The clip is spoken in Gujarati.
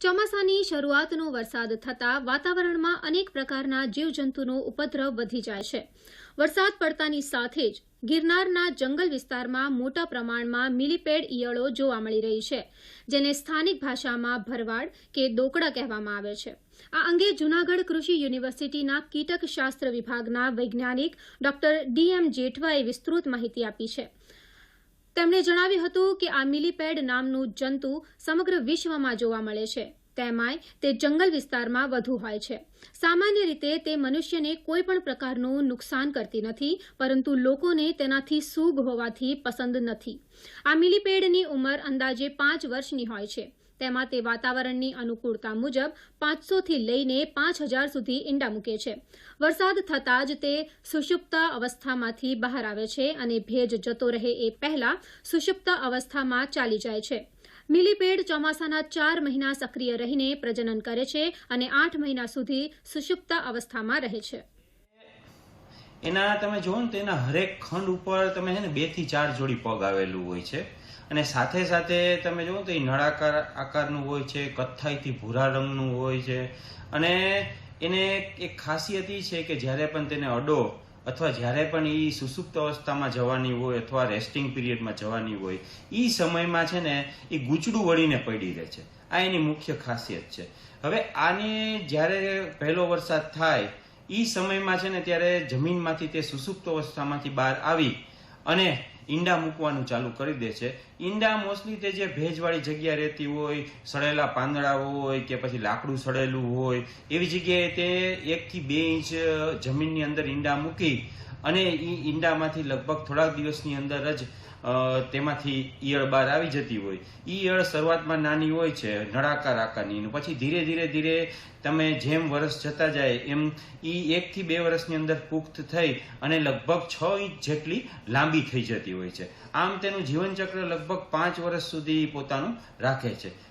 ચોમાસાની શરૂઆતનો વરસાદ થતાં વાતાવરણમાં અનેક પ્રકારના જીવજંતુનો ઉપદ્રવ વધી જાય છે. વરસાદ પડતાની સાથે જ ગિરનારના જંગલ વિસ્તારમાં મોટા પ્રમાણમાં મિલીપેડ ઈયળો જોવા મળી રહી છે, જેને સ્થાનિક ભાષામાં ભરવાડ કે દોકડા કહેવામાં આવે છે. આ અંગે જૂનાગઢ કૃષિ યુનિવર્સિટીના કીટકશાસ્ત્ર વિભાગના વૈજ્ઞાનિક ડોક્ટર ડીએમ જેઠવાએ વિસ્તૃત માહિતી આપી છે. તેમણે જણાવ્યું હતું કે આ મિલીપેડ નામનું જંતુ સમગ્ર વિશ્વમાં જોવા મળે છે. તેમાંય તે જંગલ વિસ્તારમાં વધુ હોય છે. સામાન્ય રીતે તે મનુષ્યને કોઈ પણ પ્રકારનું નુકસાન કરતી નથી, પરંતુ લોકોને તેનાથી સૂગ હોવાથી પસંદ નથી. આ મિલીપેડની ઉંમર અંદાજે પાંચ વર્ષની હોય છે. તેમાં તે વાતાવરણની અનુકૂળતા મુજબ પાંચસોથી લઈને પાંચ હજાર સુધી ઈંડા મૂકે છે. વરસાદ થતાં જ તે સુષુપ્ત અવસ્થામાંથી બહાર આવે છે અને ભેજ જતો રહે એ પહેલા સુષુપ્ત અવસ્થામાં ચાલી જાય છે. મિલીપેડ ચોમાસાના ચાર મહિના સક્રિય રહીને પ્રજનન કરે છે અને આઠ મહિના સુધી સુષુપ્ત અવસ્થામાં રહે છે. એના તમે જુઓ ને તો એના હરેક ખંડ ઉપર તમે છે ને બેથી ચાર જોડી પગ આવેલું હોય છે. અને સાથે સાથે તમે જુઓ તો એ નળાકાર આકારનું હોય છે, કથ્થાઈથી ભૂરા રંગનું હોય છે. અને એને એક ખાસિયત એ છે કે જ્યારે પણ તેને અડો અથવા જ્યારે પણ એ સુસુપ્ત અવસ્થામાં જવાની હોય અથવા રેસ્ટિંગ પીરિયડમાં જવાની હોય એ સમયમાં છે ને એ ગૂંચડું વળીને પડી રહે છે. આ એની મુખ્ય ખાસિયત છે. હવે આને જ્યારે પહેલો વરસાદ થાય એ સમયમાં છે ને ત્યારે જમીનમાંથી તે સુસુપ્ત અવસ્થામાંથી બહાર આવી અને ઈંડા મૂકવાનું ચાલુ કરી દે છે. ઈંડા મોસ્ટલી તે જે ભેજવાળી જગ્યા રહેતી હોય સડેલા પાંદડા હોય કે પછી લાકડું સડેલું હોય, એવી જગ્યાએ તે એકથી બે ઇંચ જમીનની અંદર ઈંડા મૂકી અને એ ઈંડામાંથી લગભગ થોડાક દિવસની અંદર જ તેમાંથી ઈયળ બહાર આવી જતી હોય. ઈ ઈયળ શરૂઆતમાં નાની હોય છે, નળાકાર આકારની. પછી ધીરે ધીરે ધીરે તમે જેમ વર્ષ જતા જાય એમ ઈ એકથી બે વર્ષની અંદર પુખ્ત થઈ અને લગભગ છ ઇંચ જેટલી લાંબી થઈ જતી હોય છે. આમ તેનું જીવનચક્ર લગભગ પાંચ વર્ષ સુધી પોતાનું રાખે છે.